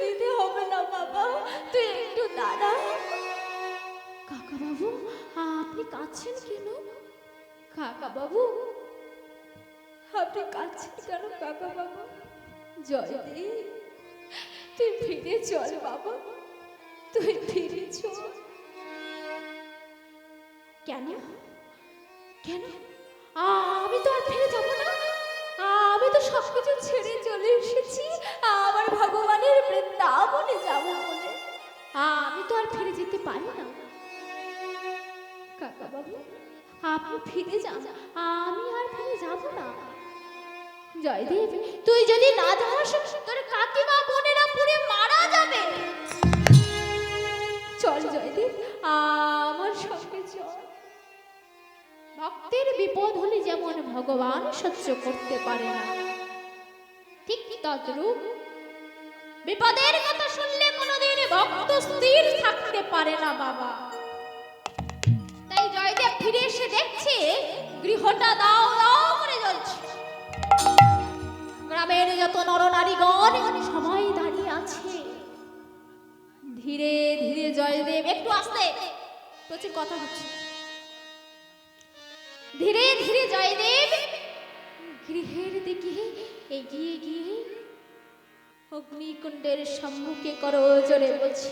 দিতে হবে না, বাবা। তুই একটু দাঁড়া। কাকা বাবু আপনি কাঁদছেন কেন? আপনি কাঁদছেন কেন তুই ফিরে চল, বাবা। তুই ফিরে চল। কেন? কেন? আমি তো আর ফিরে যাব না। আমি তো সবকিছু ছেড়ে চলে এসেছি, আমার ভগবানের বৃন্দাবনে যাব বলে। আমি তো আর ফিরে যেতে পারি না। কাকা বাবু আপনি ফিরে যান, আমি আর ফিরে যাব না। জয়দেব, তুই যদি না যাস তোর কাকিমা বোনেরা পুড়ে মারা যাবে। চল জয়দেব, আমার চল ভক্তের বিপদ হলে যেমন ভগবান সহ্য করতে পারে না, ঠিক তদ্রূপ বিপদের কথা শুনলে কোনোদিন ভক্ত স্থির থাকতে পারে না বাবা। তাই জয়দেব ফিরে এসে দেখছে, গৃহটা দাও দাও করে জ্বলছে। গ্রামের যত নরনারীগণ সবাই দাঁড়িয়ে আছে। ধীরে ধীরে জয়দেব একটু আসতে, প্রচুর কথা হচ্ছে ধীরে ধীরে জয়দেব, গৃহের দিকে এগিয়ে গিয়ে অগ্নিকুণ্ডের সম্মুখে করো জোরে বলছে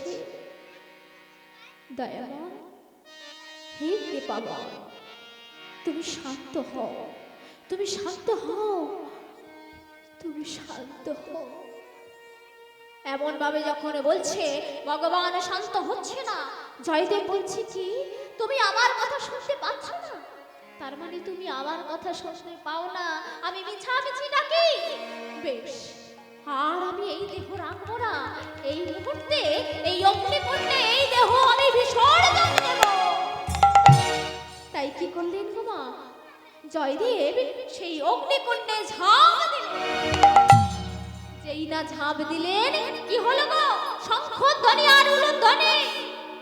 তুমি শান্ত হও, তুমি শান্ত হও, তুমি শান্ত হও। এমন ভাবে যখন বলছে, ভগবান শান্ত হচ্ছে না। জয়দেব বলছে কি, তুমি আমার কথা শুনতে পাচ্ছ না? তার মানে তুমি আমার কথা শুনতে পাও না। আমি মিছামিছি নাকি? বেশ, আর আমি এই দেহ রাখব না। এই মুহূর্তে, এই অগ্নিকুণ্ডে এই দেহ আমি বিসর্জন দেব। তাই কি করলেন গো মা জয়দেব সেই অগ্নিকুণ্ডে ঝাঁপ দিলেন। যেই না ঝাঁপ দিলেন, কি হলো গো? শঙ্খ ধ্বনি আর উলুধ্বনি।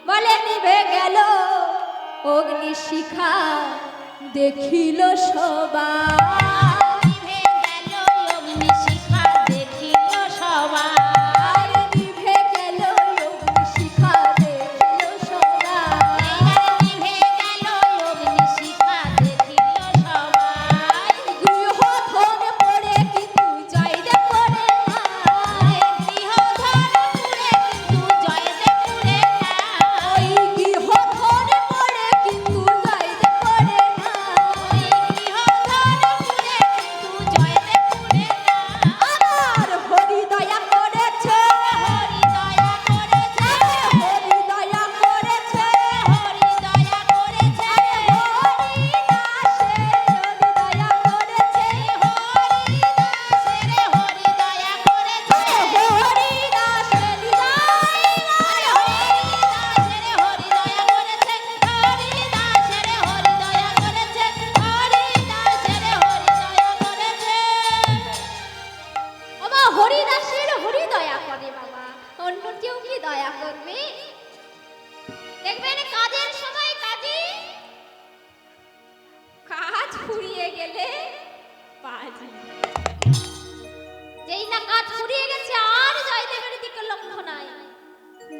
বলে নিভে গেল অগ্নি শিখা দেখিল সবাই।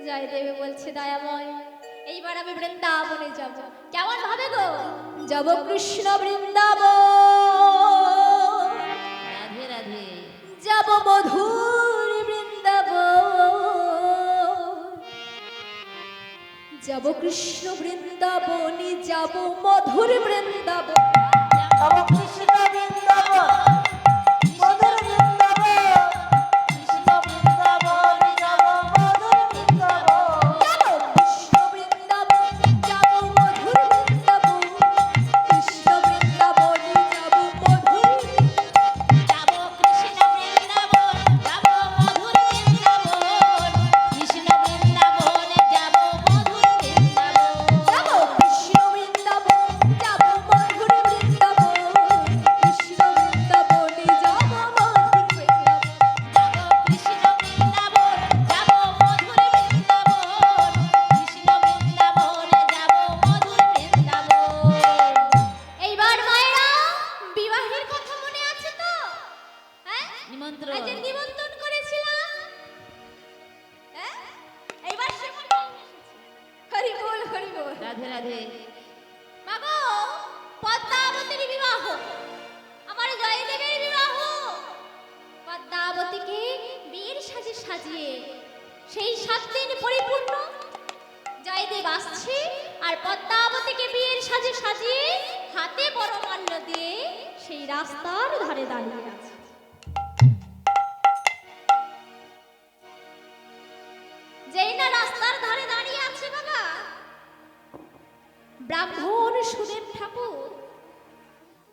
জয়দেবে বলছে দয়াময়। এইবার আমি বৃন্দাবনে যাব। কেমন ভাবে গো? যাব কৃষ্ণ বৃন্দাবন। রাধে রাধে। যাব মধুর বৃন্দাবন। যাব কৃষ্ণ বৃন্দাবনী যাব মধুর বৃন্দাবন। যাব কৃষ্ণ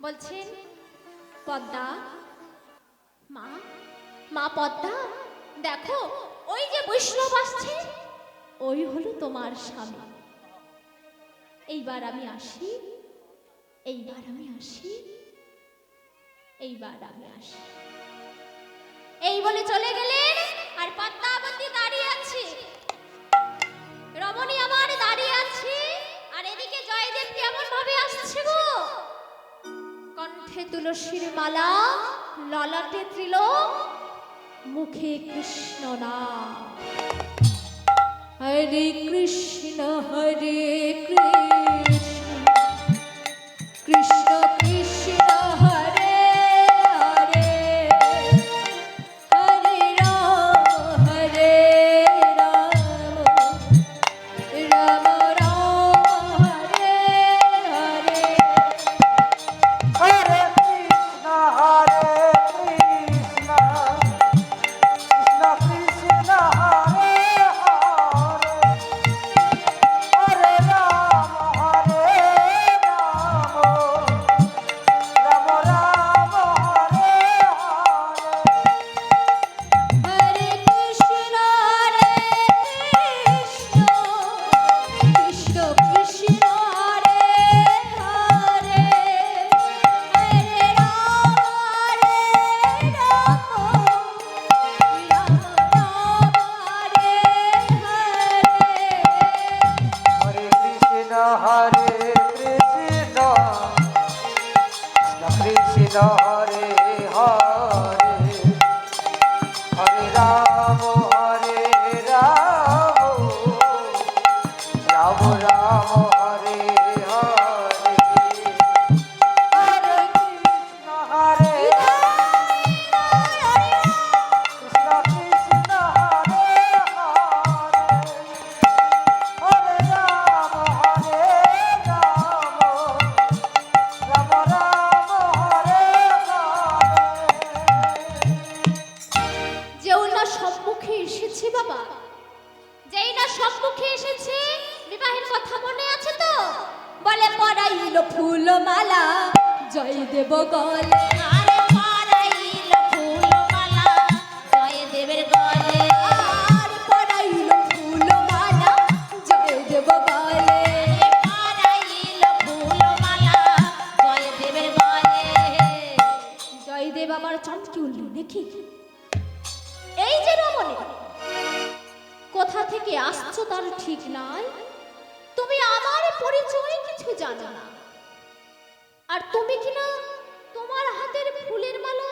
বলছেন, পদ্মা, মা মা পদ্মা, দেখো, ওই যে বৈষ্ণব আসছে, ওই হলো তোমার স্বামী। এইবার আমি আসি, এইবার আমি আসি, এইবার আমি আসি। এই বলে চলে গেলেন, আর পদ্মাবতী দাঁড়িয়ে আছে। রমণী আমার দাঁড়িয়ে আছে, আর এদিকে জয়দেব কেমন ভাবে আসছে গো। কণ্ঠে তুলসীর মালা ললাটে ত্রিল মুখে কৃষ্ণ নাম। হরে কৃষ্ণ হরে কৃষ্ণ। Oh. উঠল দেখি। এই যে রমণী, কোথা থেকে আসছো তার ঠিক নাই? তুমি আমার পরিচয় কিছু জানো না। আর তুমি কি না তোমার হাতের ফুলের মালা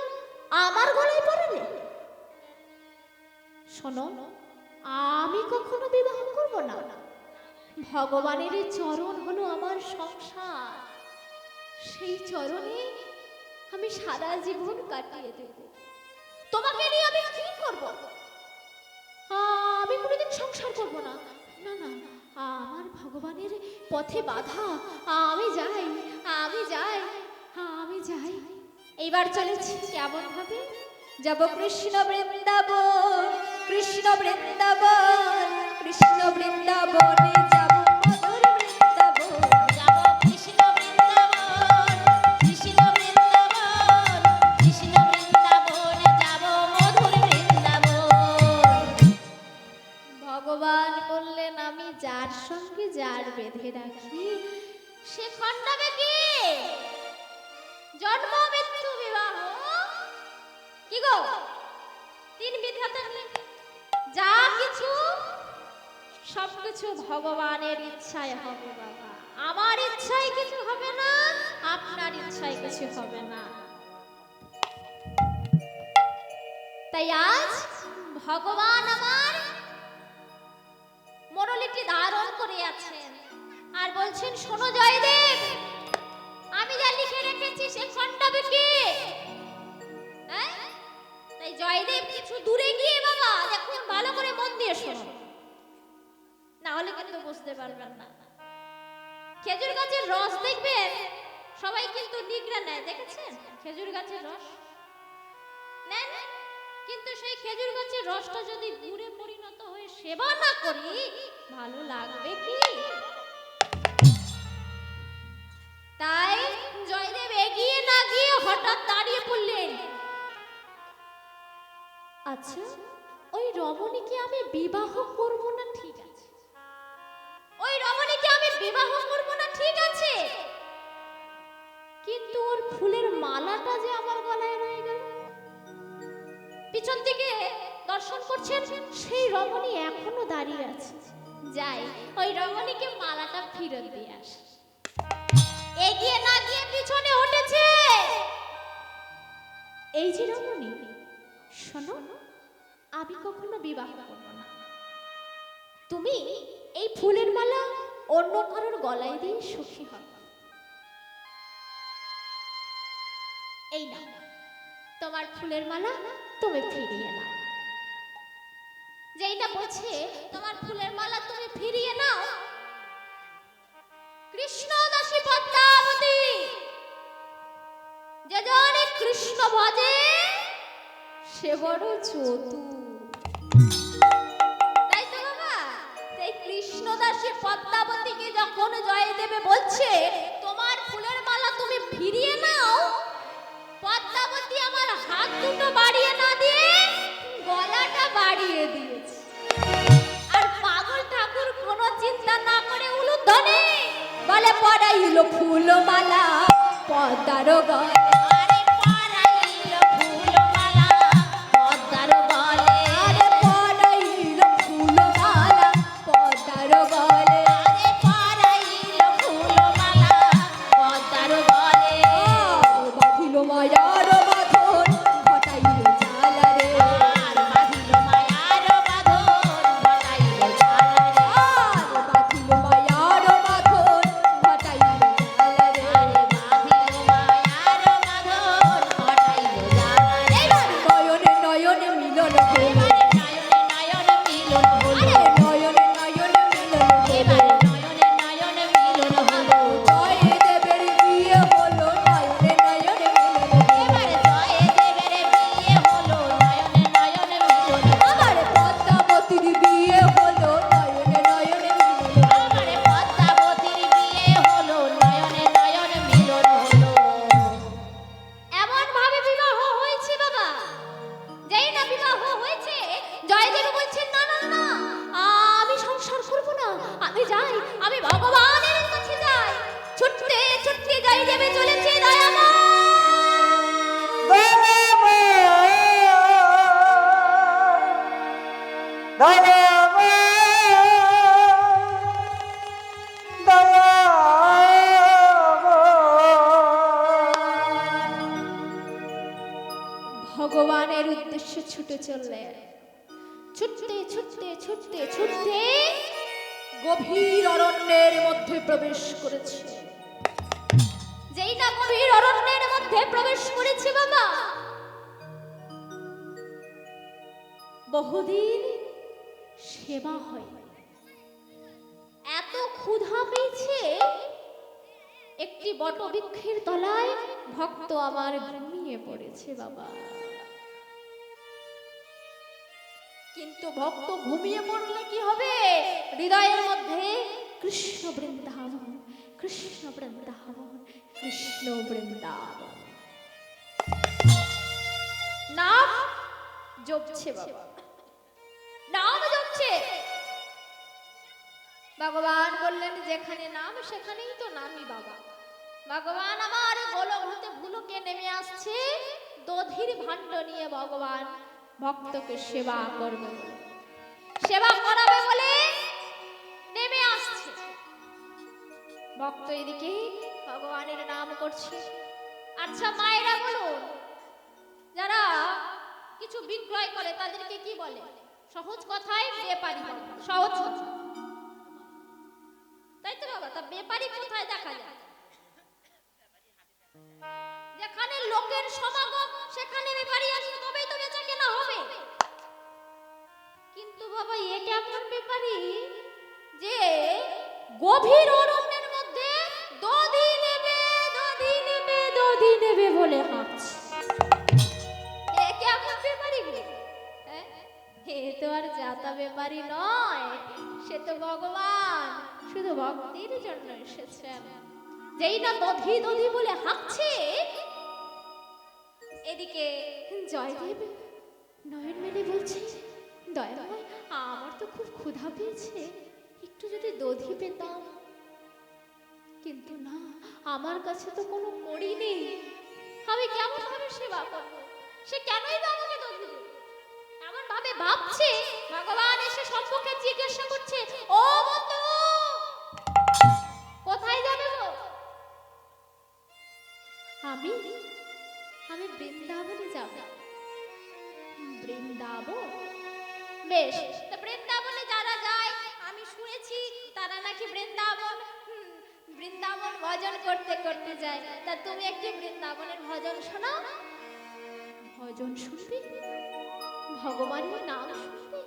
আমার গলায় পরালে শোনো, আমি কখনো বিবাহ করব না। ভগবানের চরণ হলো আমার সংসার। সেই চরণে আমি সারা জীবন কাটিয়ে দেব। তোমাকে নিয়ে আমি কি করব? আমি কোনোদিন সংসার করব না। না না, আমার ভগবানের পথে বাধা। আমি যাই আমি যাই আমি যাই। এইবার চলেছি কেমন ভাবে? যাব কৃষ্ণ বৃন্দাবন কৃষ্ণ বৃন্দাবন, কৃষ্ণ বৃন্দাবনে। সে খণ্ডাবে কি? জন্ম, মৃত্যু, বিবাহ? কি গো? তিন যা কিছু, সবকিছু ভগবানের ইচ্ছায় হবে বাবা। আমার ইচ্ছায় কিছু হবে না, আপনার ইচ্ছায় কিছু হবে না। তাই আজ ভগবান আমার মোরলিটি ধারণ করে আর বলছেন, শোনো জয়দেব, আমি যা লিখে রেখেছি সে খণ্ডাবে কে? হ্যাঁ? তাই জয়দেব কিছু দূরে গিয়ে বাবা, দেখুন, ভালো করে মন দিয়ে শোনো। না হলে কিন্তু বুঝতে পারবেন না। খেজুর গাছের রস দেখবেন, সবাই কিন্তু নিগড়া নেয়, দেখেছেন? খেজুর গাছের রস? নেন, কিন্তু সেই খেজুর গাছের রসটা যদি গুড়ে পরিণত হয়ে সেবা না করি, ভালো লাগবে কি? তাই জয়দেব এগিয়ে না গিয়ে হঠাৎ দাঁড়িয়ে পড়লেন। আচ্ছা ওই রমণীকে আমি বিবাহ করব না ঠিক আছে? ওই রমণীকে আমি বিবাহ করব না ঠিক আছে? কিন্তু ওর ফুলের মালাটা যে আমার গলায় রয়ে গেল। পিছন থেকে দর্শন করছেন সেই রমণী এখনও দাঁড়িয়ে আছে। যাই, ওই রমণীকে মালাটা ফিরত দিয়ে আসে। এগিয়ে না গিয়ে পিছনে উঠেছে এই যে রমণী, শোনো, আমি কখনো বিবাহ করব না। তুমি এই ফুলের মালা অন্য কারোর গলায় দিয়ে সুখী হবে এই না তোমার ফুলের মালা তুমি ফিরিয়ে নাও। যেইটা বলছে, তোমার ফুলের মালা তুমি ফিরিয়ে নাও সে বড় চতুর। তাই তো বাবা সেই কৃষ্ণ দাসী পদ্মাবতীকে যখন জয়দেবে বলছে, তোমার ফুলের মালা তুমি ফিরিয়ে নাও, পদ্মাবতী আমার হাত দুটো বাড়িয়ে না দিয়ে গলাটা বাড়িয়ে দিয়েছে। আর পাগল ঠাকুর কোনো চিন্তা না করে উলুধ্বনি, বলে, পড়াইল ফুলমালা পদ্মার গলে বটবৃক্ষের তলায় ভক্ত আমার ঘুমিয়ে পড়েছে, বাবা। কিন্তু ভক্ত ঘুমিয়ে পড়লে কি হবে? হৃদয়ের মধ্যে কৃষ্ণ বৃন্দাবন কৃষ্ণ বৃন্দাবন কৃষ্ণ বৃন্দাবন। নাম জপছে, বাবা। নাম জপছে। ভগবান বললেন, যেখানে নাম, সেখানেই তো নামই, বাবা। ভগবান আমার গোলক হতে ভুলুকে নেমে আসছে। দধির ভাণ্ড নিয়ে ভগবান ভক্তকে সেবা করবে সেবা করাবে বলে নেমে আসছে। ভক্ত এদিকে ভগবানের নাম করছে। আচ্ছা মায়েরা বলুন, যারা কিছু বিক্রয় করে তাদেরকে কি বলে? সহজ কথায় বেপারি সহজ তাই তো বাবা, তা যেখানে লোকের সমাগম, সেখানে বেপারি আসবে তবেই তো বেচা কেনা হবে। কিন্তু বাবা, এ কেমন বেপারি যে গভীর অরণ্যের মধ্যে দধি নেবে দধি নেবে দধি নেবে বলে হাঁকছে এ কেমন বেপারি এ? তো আর জাতা বেপারি নয়। সে তো ভগবান, শুধু ভক্তির জন্য এসেছেন যেই না দধি দধি বলে হাঁকছে এদিকে জয়দেব নয়ন মেলে বলছে দয়াময় আমার তো খুব ক্ষুধা পেয়েছে। একটু যদি দধি পেতাম। কিন্তু না, আমার কাছে তো কোনো কড়ি নেই। আমি কেমন ভাবে সেবা করব? সে কেনই বা আমাকে দধি এমন ভাবে ভাবছে, ভগবান এসে সম্মুখে জিজ্ঞাসা করছে, ও বন্ধু, কোথায় যাবে গো? আমি আমি বৃন্দাবনে যাব। বৃন্দাবন? বেশ, তা বৃন্দাবনে যারা যায়, আমি শুনেছি তারা নাকি বৃন্দাবন বৃন্দাবন ভজন করতে করতে যায়। তা তুমি একটি বৃন্দাবনের ভজন শোনাও। ভজন শুনবি? ভগবানের নাম শুনবি?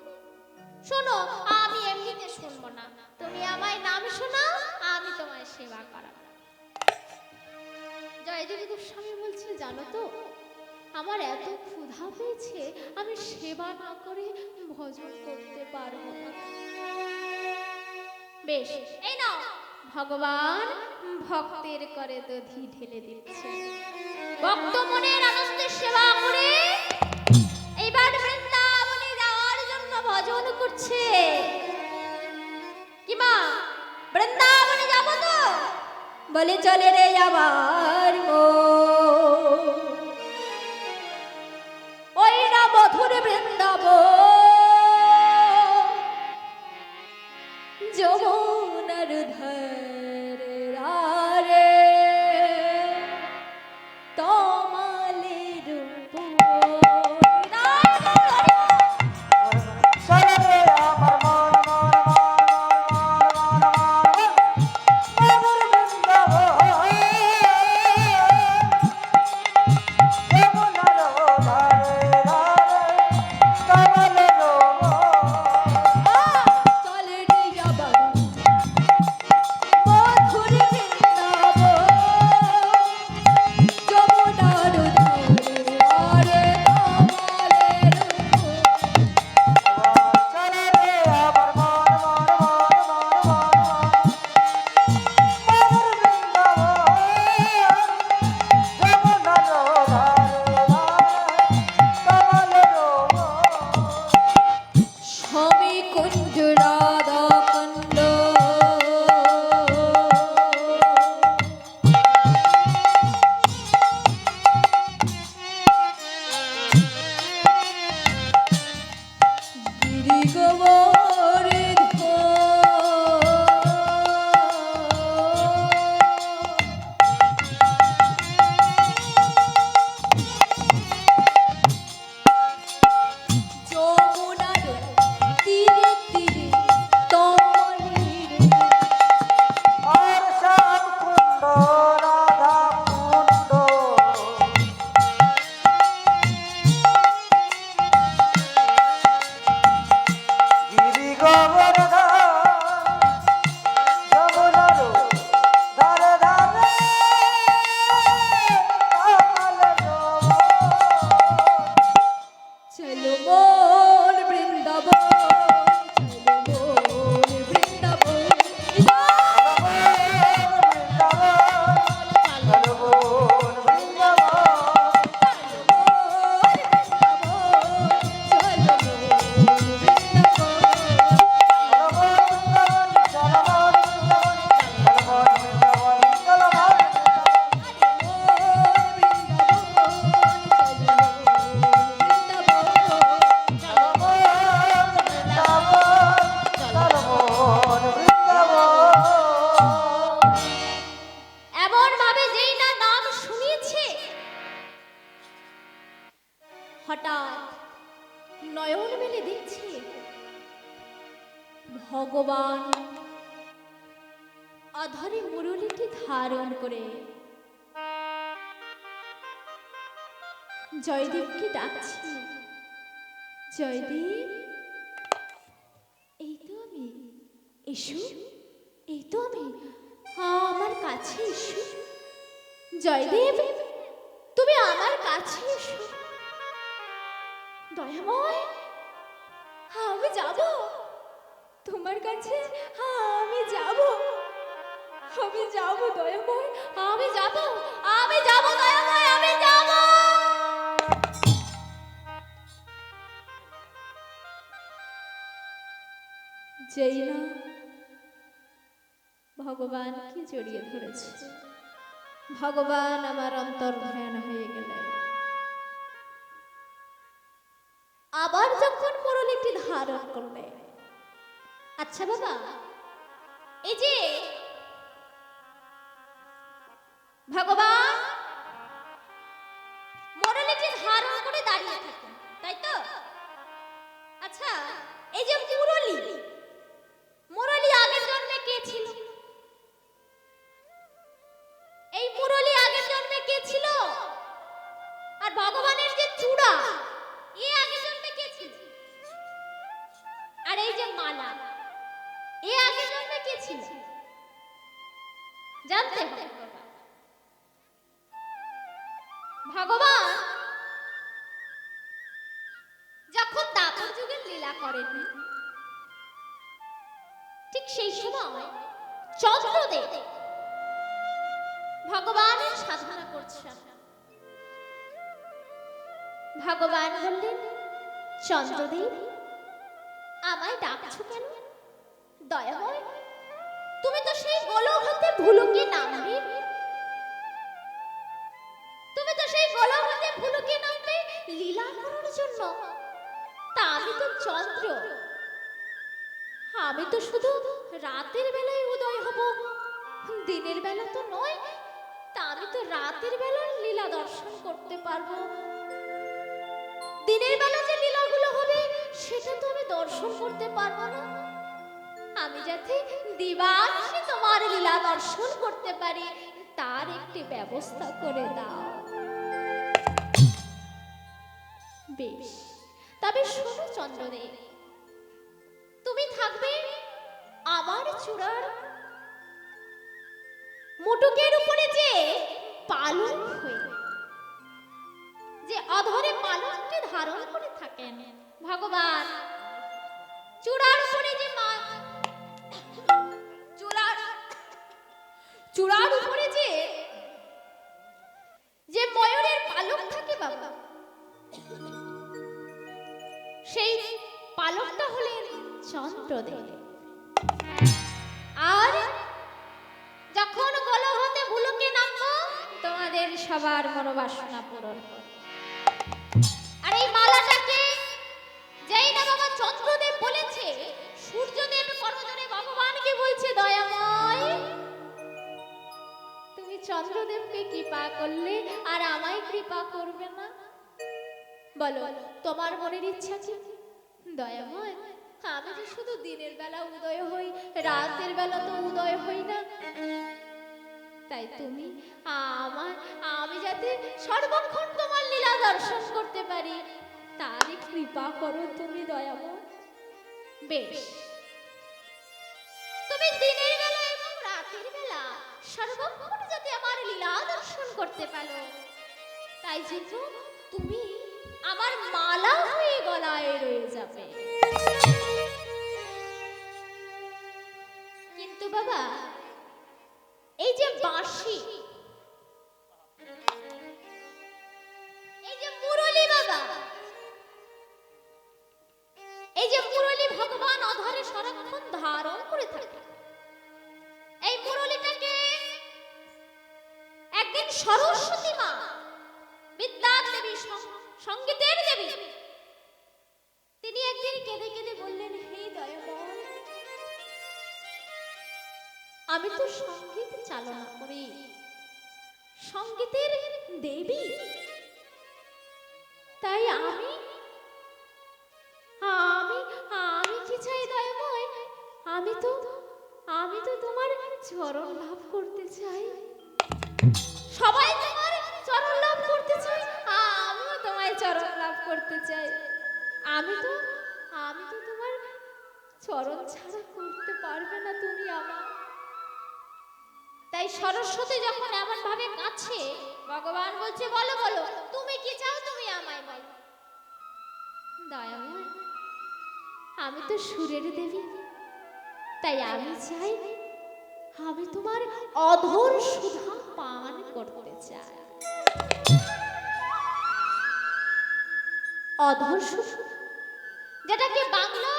শোনো, আমি এমনিতে শুনব না। তুমি আমায় নাম শোনাও, আমি তোমায় সেবা করাবো। জয়দেবী গোস্বামী বলছে, জানো তো, আমার এত ক্ষুধা পেয়েছে আমি সেবা না করে ভজন করতে পারব না। বেশ, এই নাও। ভগবান ভক্তের করে দধি ঢেলে দিচ্ছে। ভক্ত মনের আনন্দের সেবা করে এইবার বৃন্দাবনে যাওয়ার জন্য ভজন করছে। কিমা বৃন্দাবনে যাব তো? বলে চলে রে আবার মো ওই না মধুর বৃন্দাব যমুনার ধারে যেই না, ভগবানকে জড়িয়ে ধরেছে। ভগবান আমার অন্তর্ধান হয়ে গেলেন। আবার যখন মুরলিটি ধারণ করবে আচ্ছা বাবা জানতে। ভগবান যখন দাপর যুগের লীলা করেন, ঠিক সেই সময় চন্দ্রদেব ভগবানের সাধনা করছেন ভগবান বললেন, চন্দ্রদেব, আমায় ডাকছো কেন দয়াময় তুমি তো সেই গোলক হতে ভুলুকে নামবে। তুমি তো সেই গোলক হতে ভুলুকে নামবে লীলা করার জন্য। তা আমি তো চন্দ্র। আমি তো শুধু রাতের বেলায় উদয় হব। দিনের বেলা তো নয়, তা আমি তো রাতের বেলার লীলা দর্শন করতে পারব। দিনের বেলা যে লীলাগুলো হবে, সেটা তো আমি দর্শন করতে পারব না। আমি যাতে দিবাসে তোমার লীলা দর্শন করতে পারি, তার একটি ব্যবস্থা করে দাও। বেশ, তবে শোনো চন্দ্রদেব তুমি থাকবে আমার চূড়ার মুটুকের উপরে যে পালক হয়ে, যে অধরে পালকটি ধারণ করে থাকেন। ভগবান, চূড়ার উপরে যে চূড়ার উপরে যে যে ময়ূরের পালক থাকে বাবা, সেই পালকটা হলেন চন্দ্রদেব আর যখন বলো হতে ভুলুকে নামবো, তোমাদের সবার মনোবাসনা পূরণ করব। বলো, তোমার মনের ইচ্ছা কি? দয়াময়, আমি যে শুধু দিনের বেলা উদয় হই, রাতের বেলা তো উদয় হই না। তাই তুমি, আমার, আমি যাতে সর্বক্ষণ তোমার লীলা দর্শন করতে পারি, তারই কৃপা করো তুমি দয়াময়। বেশ। তুমি দিনের বেলা এবং রাতের বেলা সর্বক্ষণ যাতে আমার লীলা দর্শন করতে পারো। তাই জন্য তুমি আমার মালা হয়ে গলায় রয়ে যাবে। কিন্তু বাবা, এই যে বাঁশি ভগবান অধরে সারাক্ষণ ধারণ করে থাকে একদিন সরস্বতী মা বিদ্যার দেবী সঙ্গীতের দেবী। তিনি একদিন কেঁদে কেঁদে বললেন, হে দয়াময় আমি তো সংগীত চালনা করি। সঙ্গীতের দেবী? তাই আমি আমি আমি কি চাই দয়াময়? আমি তো আমি তো তোমার চরণ লাভ করতে চাই। করতে চাই। আমি তো আমি তো তোমার চরণ ছাড়া করতে পারবে না তুমি আমার তাই সরস্বতী যখন এমন ভাবে কাছে ভগবান বলছে, বলো বলো, তুমি কি চাও তুমি আমায় বলো? দয়াময়, আমি তো সুরের দেবী। তাই আমি চাই, আমি তোমার অধর সুধা পান করতে চাই। অধর যেটাকে বাংলা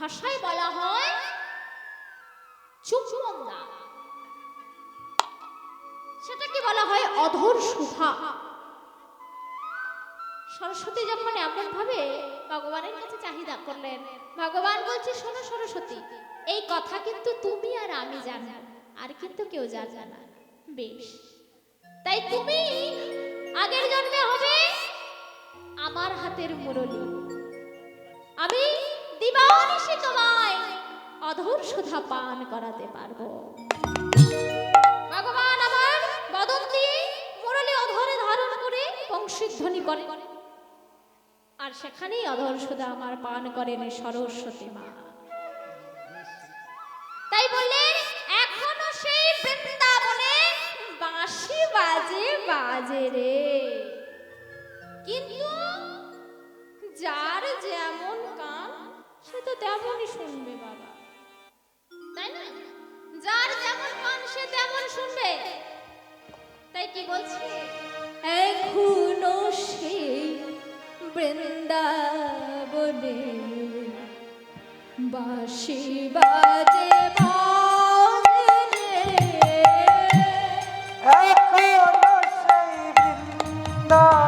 ভাষায় বলা হয় চুম্বন দান সেটাকে বলা হয় অধর সুধা সরস্বতী যখন এমন ভাবে ভগবানের কাছে চাহিদা করলেন, ভগবান বলছে, শোনো সরস্বতী, এই কথা কিন্তু তুমি আর আমি জানি, আর কিন্তু কেউ জানে না। বেশ। তাই তুমি আগের জন্মে হবে আমার হাতের মুরলি। আমি দিবানিশি তোমায় অধর সুধা পান করাতে পারব। ভগবান আমার বদন দিয়ে মুরলী অধরে ধারণ করে বংশীধ্বনি করে। আর সেখানেই অধর সুধা আমার পান করেন সরস্বতী মা। তাই বললেন এখনও সেই বৃন্দাবনে বাঁশি বাজে বাজে রে। সে তো তেমনই শুনবে বাবা। তাই না? যার যেমন কান সে তেমন শুনবে। তাই কি বলছি? এখনও সে বৃন্দাবনে বাসি বাজে বা Oh.